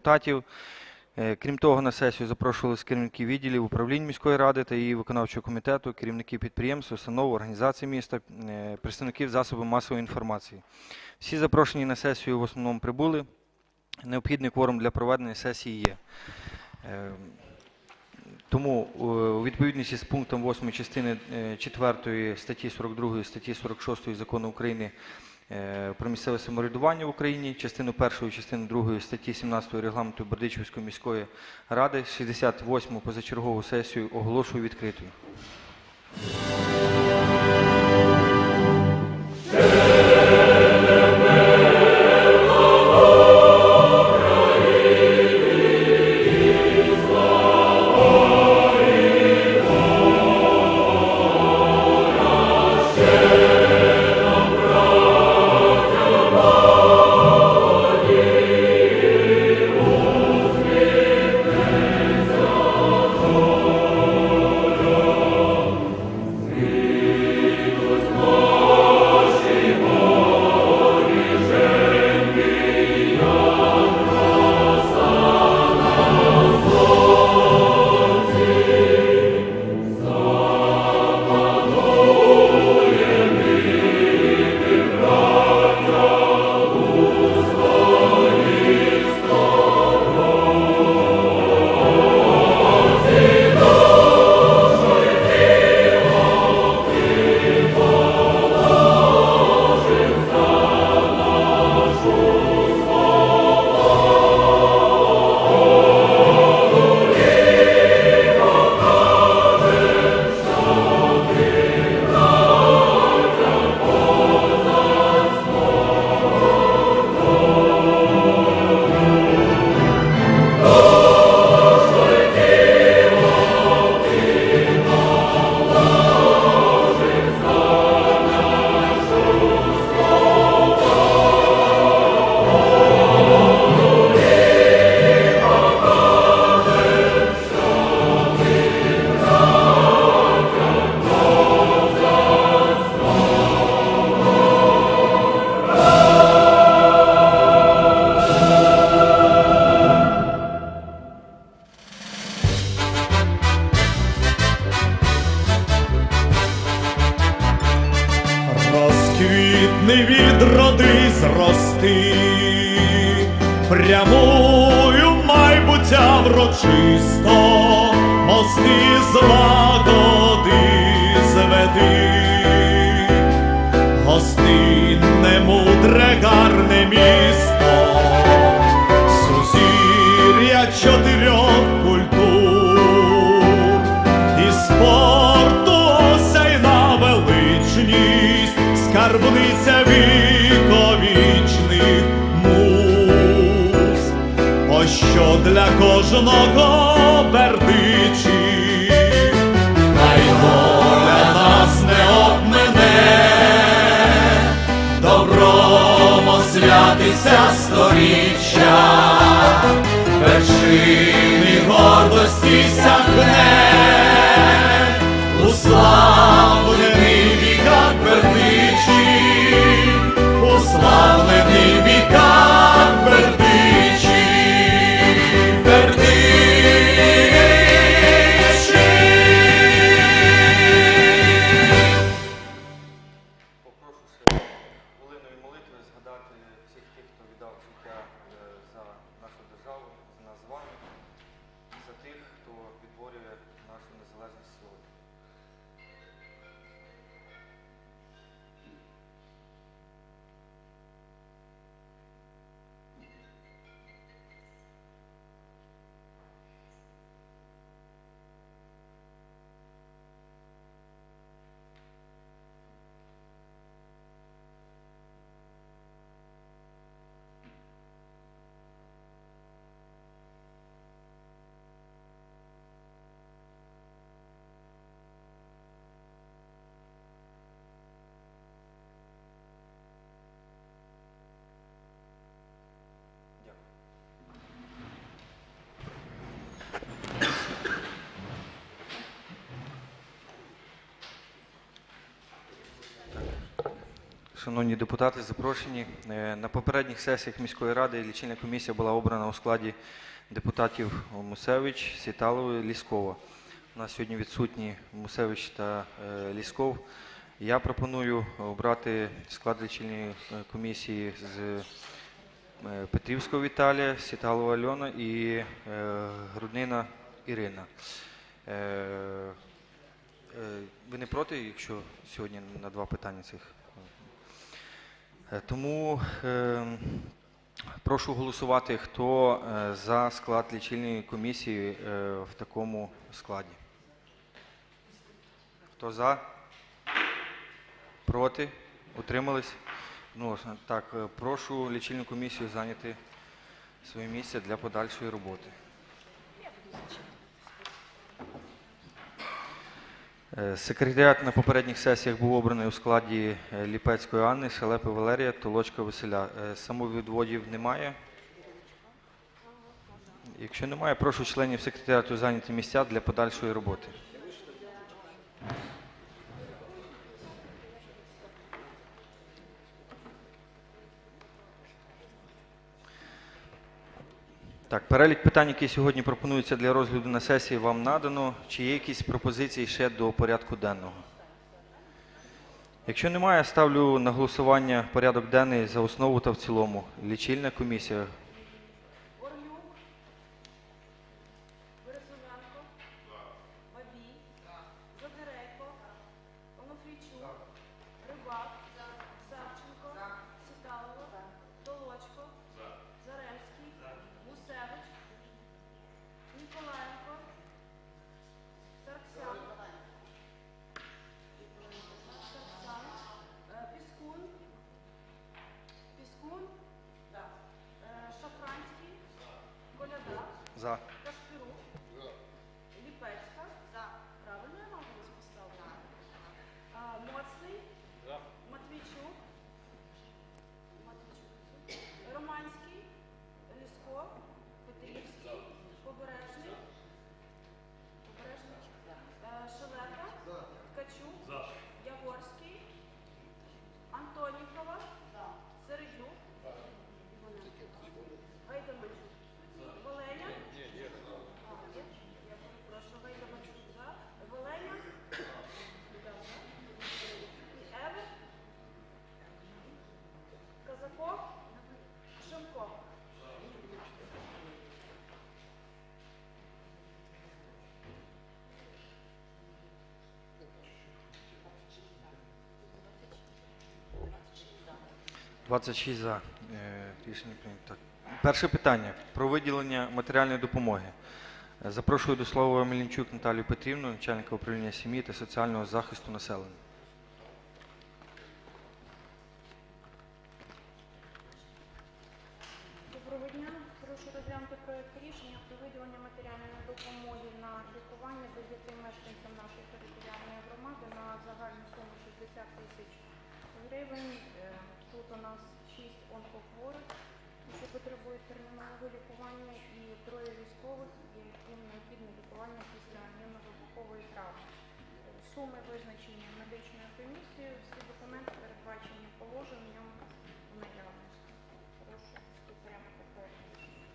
депутатів. Е, Крім того, на сесію запрошувалися керівники відділів управлінь міської ради та її виконавчого комітету, керівники підприємств, установ, організацій міста, е, представників засобів масової інформації. Всі запрошені на сесію в основному прибули. Необхідний кворум для проведення сесії є. Е, Тому у відповідності з пунктом 8 частини 4 статті 42 статті 46 закону України про місцеве самоврядування в Україні, частину 1 частину 2 статті 17 регламенту Бердичівської міської ради 68 позачергову сесію оголошую відкритою. Зрости, прямую майбуття врочисто, мости злагоди сторіччя, вершини гордості сягне, Шановні депутати, запрошені. Е, На попередніх сесіях міської ради лічильна комісія була обрана у складі депутатів Мусевич, Сіталова, Ліскова. У нас сьогодні відсутні Мусевич та е, Лісков. Я пропоную обрати склад лічильної е, комісії з Петрівського Віталія, Сіталова Альона і Груднина Ірина. Ви не проти, якщо сьогодні на два питання цих? Е, Тому е, прошу голосувати, хто е, за склад лічильної комісії е, в такому складі. Хто за? Проти? Утримались? Ну, так, прошу лічильну комісію зайняти своє місце для подальшої роботи. Е, Секретаріат на попередніх сесіях був обраний у складі е, Ліпецької Анни, Шелепи Валерія, Толочка Василя. Е, Самовідводів немає. Якщо немає, прошу членів секретаріату зайняти місця для подальшої роботи. Так, перелік питань, які сьогодні пропонуються для розгляду на сесії, вам надано. Чи є якісь пропозиції ще до порядку денного? Якщо немає, ставлю на голосування порядок денний за основу та в цілому. Лічильна комісія. za. 26 за. Е, Рішення прийнято. Перше питання про виділення матеріальної допомоги. Е, Запрошую до слова Мельничук Наталію Петрівну, начальника управління сім'ї та соціального захисту населення. Потребують термінового лікування, і троє військових, яким необхідне лікування після мінно-вибухової травми. Суми визначені медичною комісією, всі документи передбачені положенням в наявності. Прошу підтримати рішення.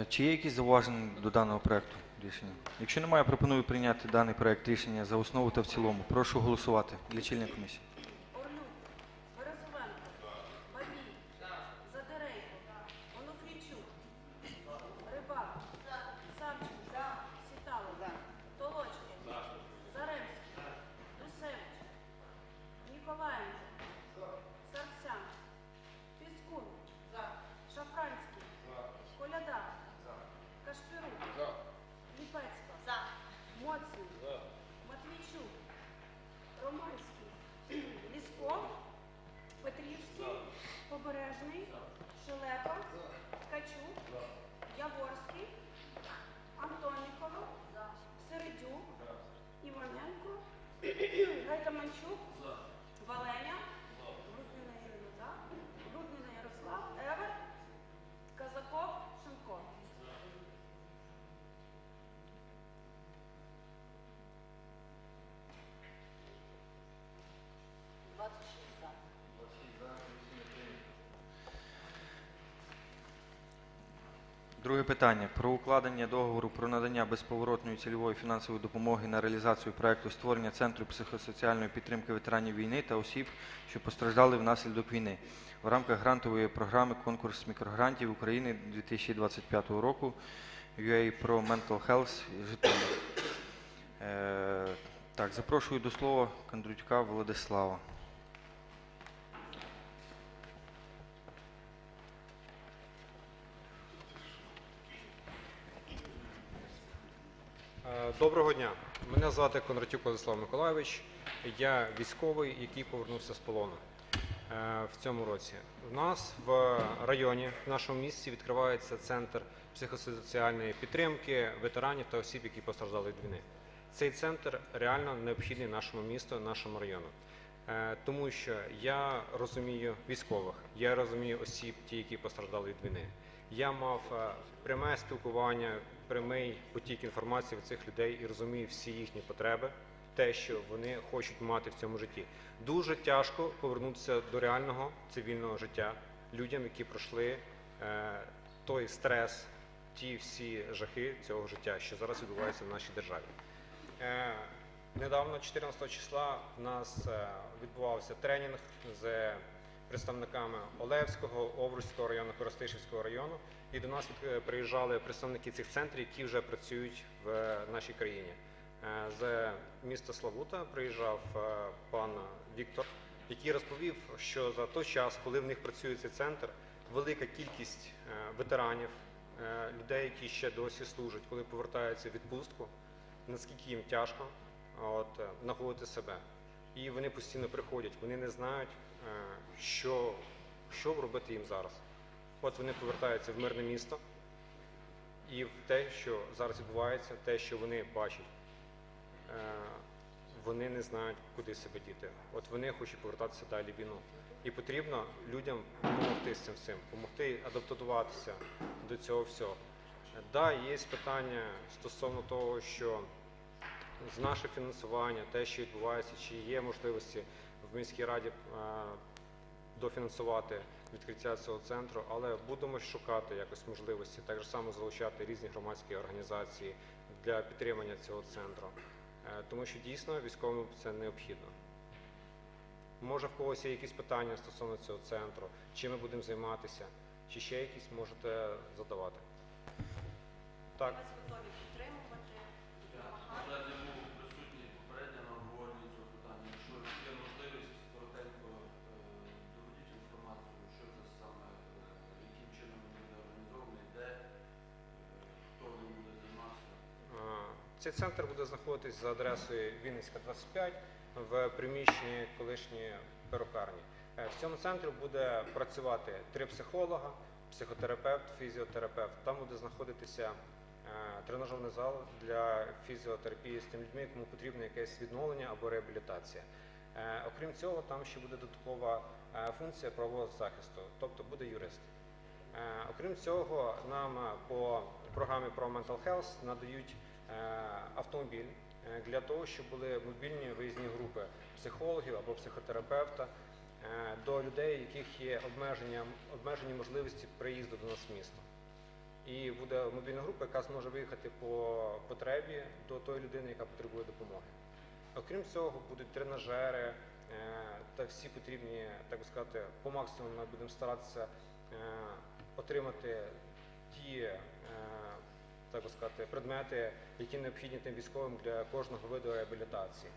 Е, Чи є якісь зауваження до даного проекту рішення? Якщо немає, пропоную прийняти даний проект рішення за основу та в цілому. Прошу голосувати. Лічильна комісія. Побережний. Шелепа. Ткачук. Яворський. Антонікова. Середюк. Іваненко. Гайтаманчук, Валеня. Друге питання про укладення договору про надання безповоротної цільової фінансової допомоги на реалізацію проекту створення центру психосоціальної підтримки ветеранів війни та осіб, що постраждали внаслідок війни в рамках грантової програми конкурс мікрогрантів України 2025 року UA Pro Mental Health Житомир. Е, так, запрошую до слова Кондрутюка Владислава. Доброго дня. Мене звати Кондратюк Владислав Миколайович. Я військовий, який повернувся з полону е, в цьому році. У нас в районі, в нашому місті, відкривається центр психосоціальної підтримки ветеранів та осіб, які постраждали від війни. Цей центр реально необхідний нашому місту, нашому району. Е, Тому що я розумію військових, я розумію осіб, ті, які постраждали від війни. Я мав е, пряме спілкування, прямий потік інформації від цих людей і розумію всі їхні потреби, те, що вони хочуть мати в цьому житті. Дуже тяжко повернутися до реального цивільного життя людям, які пройшли е, той стрес, ті всі жахи цього життя, що зараз відбувається в нашій державі. Недавно, 14 числа, в нас відбувався тренінг з представниками Олевського, Овруцького району, Коростишівського району. І до нас е, приїжджали представники цих центрів, які вже працюють в нашій країні. Е, З міста Славута приїжджав е, пан Віктор, який розповів, що за той час, коли в них працює цей центр, велика кількість е, ветеранів, е, людей, які ще досі служать, коли повертаються в відпустку, наскільки їм тяжко от, е, знаходити себе. І вони постійно приходять, вони не знають, е, що, що робити їм зараз. От вони повертаються в мирне місто і в те, що зараз відбувається, те, що вони бачать, е, вони не знають, куди себе діти. От вони хочуть повертатися далі в війну. І потрібно людям допомогти з цим всім, допомогти адаптуватися до цього всього. Е, Да, є питання стосовно того, що з наше фінансування, те, що відбувається, чи є можливості в міській раді е, дофінансувати відкриття цього центру, але будемо шукати якось можливості, так само залучати різні громадські організації для підтримання цього центру, Е, тому що дійсно військовим це необхідно. Може, в когось є якісь питання стосовно цього центру, чим ми будемо займатися, чи ще якісь можете задавати. Так. Цей центр буде знаходитись за адресою Вінницька 25 в приміщенні колишньої перукарні. Е, В цьому центрі буде працювати три психолога, психотерапевт, фізіотерапевт. Там буде знаходитися е, тренажерний зал для фізіотерапії з тими людьми, кому потрібно якесь відновлення або реабілітація. Е, Окрім цього, там ще буде додаткова функція правового захисту, тобто буде юрист. Окрім цього, нам по програмі про Mental Health надають автомобіль е, для того, щоб були мобільні виїзні групи психологів або психотерапевта е, до людей, яких є обмеження, обмежені можливості приїзду до нас в місто. І буде мобільна група, яка зможе виїхати по потребі до тої людини, яка потребує допомоги. Окрім цього, будуть тренажери е, та всі потрібні, так би сказати, по максимуму ми будемо старатися е, отримати ті, е, так би сказати, предмети, які необхідні тим військовим для кожного виду реабілітації.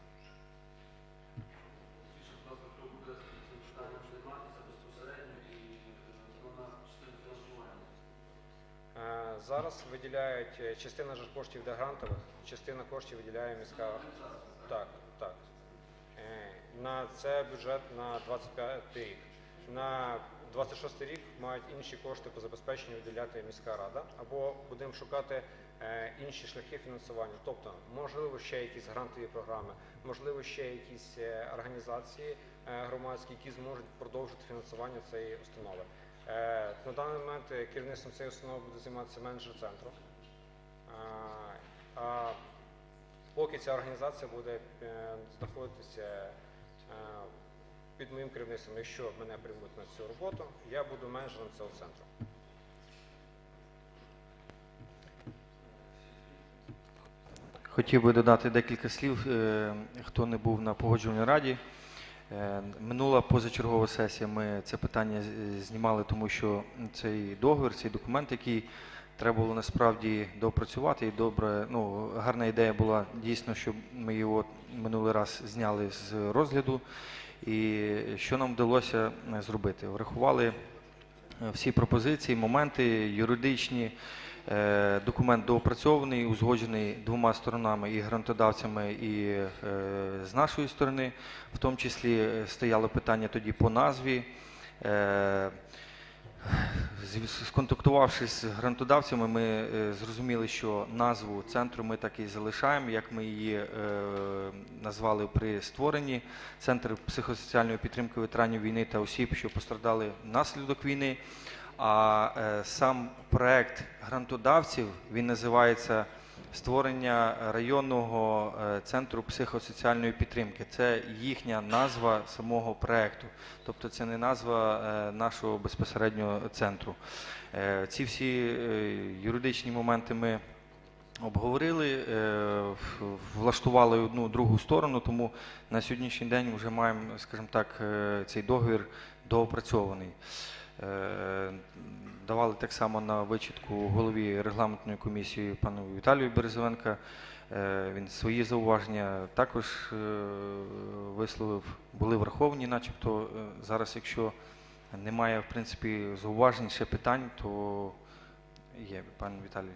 Е? Е, Зараз виділяють е, частина коштів для грантових, частина коштів виділяє міська. Так, так. На це бюджет на 25 рік. На 26 рік мають інші кошти по забезпеченню виділяти міська рада, або будемо шукати е, інші шляхи фінансування. Тобто, можливо, ще якісь грантові програми, можливо, ще якісь е, організації е, громадські, які зможуть продовжити фінансування цієї установи. На даний момент керівництвом цієї установи буде займатися менеджер центру. А, поки ця організація буде знаходитися під моїм керівництвом, якщо мене приймуть на цю роботу, я буду менеджером цього центру. Хотів би додати декілька слів, е, хто не був на погоджувальній раді. Е, Минула позачергова сесія. Ми це питання знімали, тому що цей договір, цей документ, який треба було насправді доопрацювати. І добре, ну гарна ідея була дійсно, щоб ми його минулий раз зняли з розгляду. І що нам вдалося е, зробити? Врахували е, всі пропозиції, моменти юридичні. Е, Документ доопрацьований, узгоджений двома сторонами і грантодавцями, і з нашої сторони. В тому числі стояло питання тоді по назві. Е, Сконтактувавшись з грантодавцями, ми е, зрозуміли, що назву центру ми так і залишаємо, як ми її е, назвали при створенні. Центр психосоціальної підтримки ветеранів війни та осіб, що постраждали внаслідок війни. А е, сам проект грантодавців він називається створення районного е, центру психосоціальної підтримки. Це їхня назва самого проекту, тобто це не назва е, нашого безпосереднього центру. Е, Ці всі юридичні моменти ми обговорили, влаштували одну другу сторону, тому на сьогоднішній день вже маємо, скажімо так, цей договір доопрацьований. Е, Давали так само на вичітку голові регламентної комісії пану Віталію Березовенка. Е, Він свої зауваження також е, висловив, були враховані, начебто. Зараз, якщо немає в принципі зауважень, ще питань, то є, пан Віталій.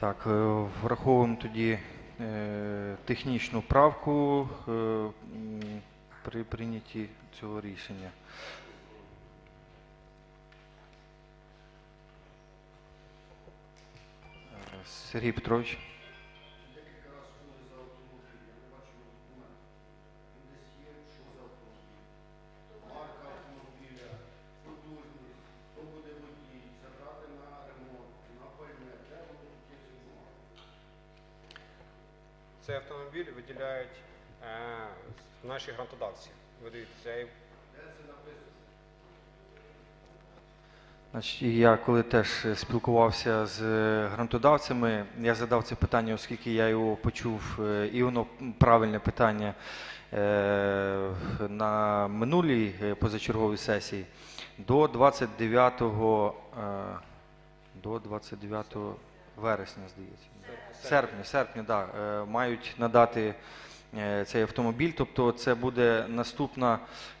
Так, е, враховуємо тоді е, технічну правку е, при прийнятті цього рішення. Сергій Петрович. Цей автомобіль виділяють е, наші грантодавці. Видають цей? Значить, я коли теж спілкувався з е, грантодавцями, я задав це питання, оскільки я його почув, е, і воно правильне питання е, на минулій позачерговій сесії. До 29, е, до 29 вересня, здається. Серпня, серпня, да, е, мають надати е, цей автомобіль. Тобто це буде наступна,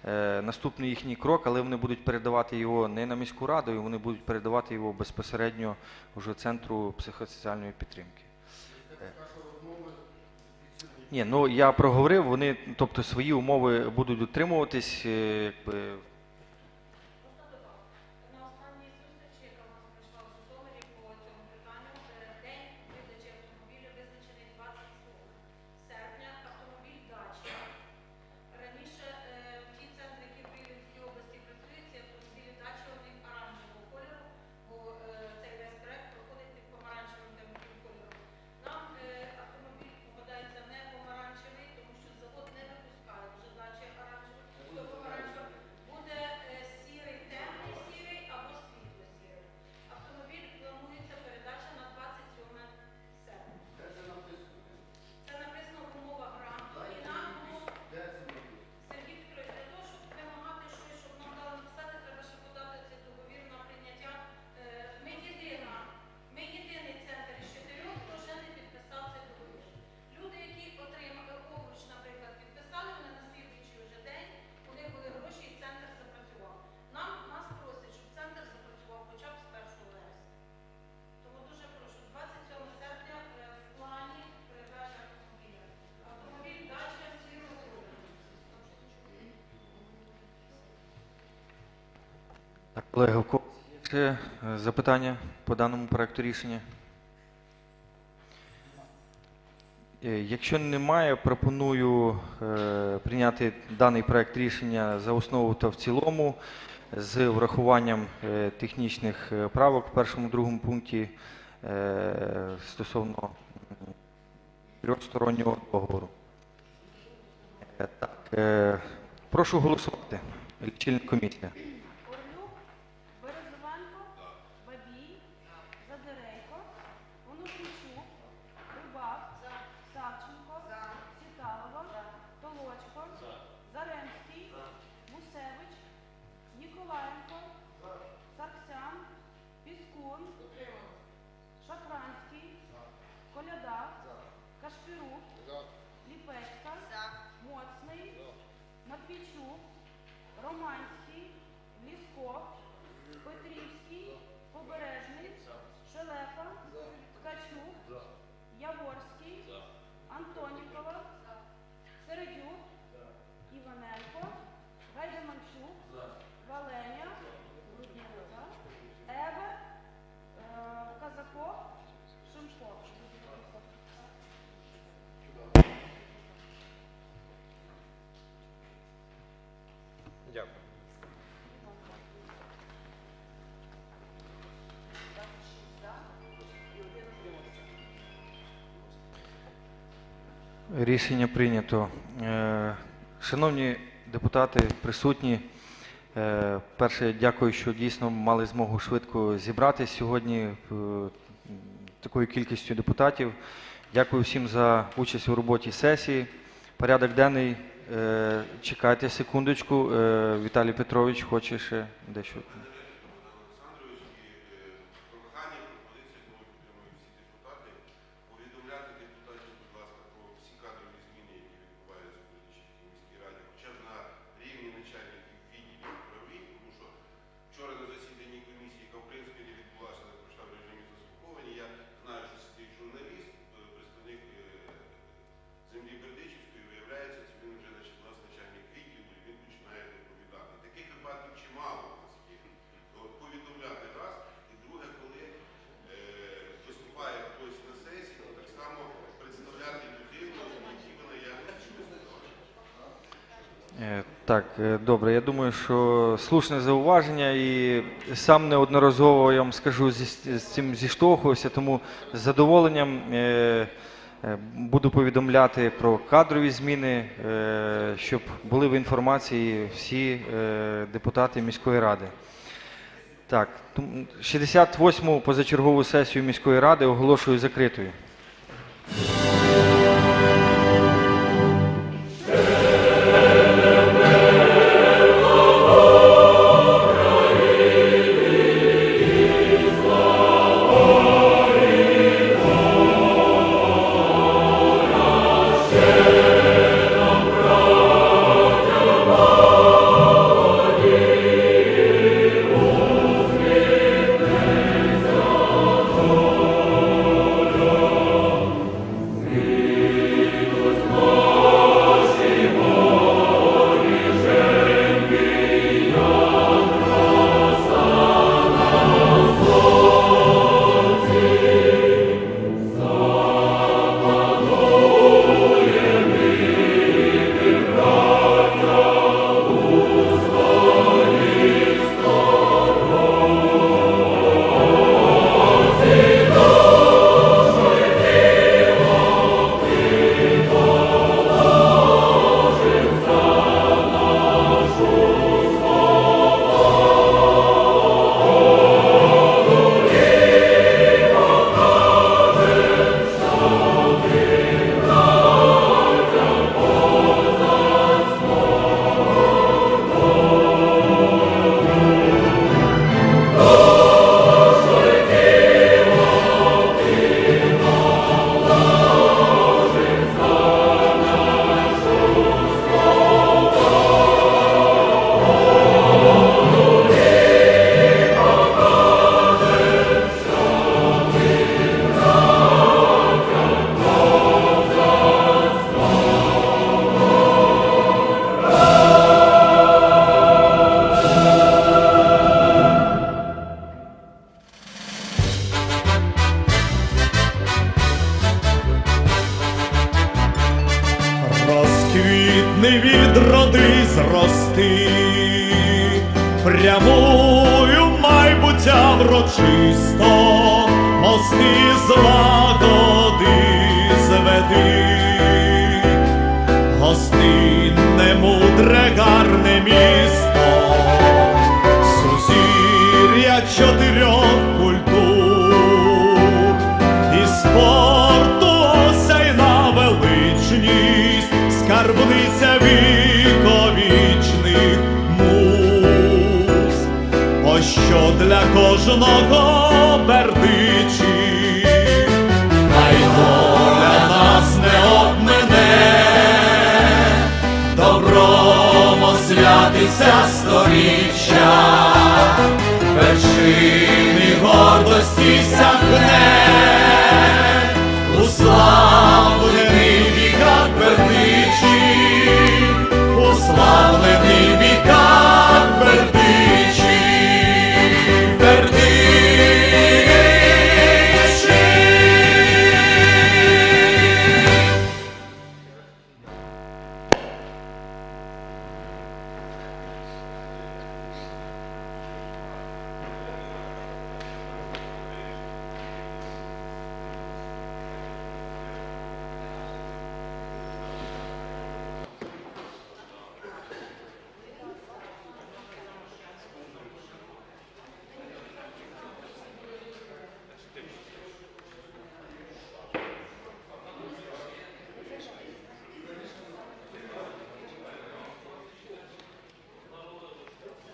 е, наступний їхній крок, але вони будуть передавати його не на міську раду, вони будуть передавати його безпосередньо вже центру психосоціальної підтримки. Ні, ну я проговорив, вони, тобто свої умови будуть дотримуватись, якби Колеги, в кого є ще запитання по даному проекту рішення? Е, Якщо немає, пропоную е, прийняти даний проект рішення за основу та в цілому з врахуванням е, технічних правок в першому другому пункті стосовно трьохстороннього договору. Так, прошу голосувати. Лічильна комісія. Гайдаманчук, Валеня, Рудніна, Еве, Казаков, Шимко. Дякую. Рішення прийнято. Е, Шановні депутати, присутні. е, Перше, дякую, що дійсно мали змогу швидко зібратися сьогодні е, такою кількістю депутатів. Дякую всім за участь у роботі сесії. Порядок денний. е, Чекайте секундочку. Віталій Петрович хоче ще дещо. Що слушне зауваження, і сам неодноразово я вам скажу зі, з цим зіштовхувався, тому з задоволенням е, е, буду повідомляти про кадрові зміни, е, щоб були в інформації всі е, депутати міської ради. Так, 68-му позачергову сесію міської ради оголошую закритою. Мости злагоди зведи, гостинне, мудре, гарне місто, сузір'я чотирьох культур, і спорту осяйна величність, скарбниця віковічних муз, ось що для кожного бердичі, Вінчається сторіччя, вершини гордості сягне.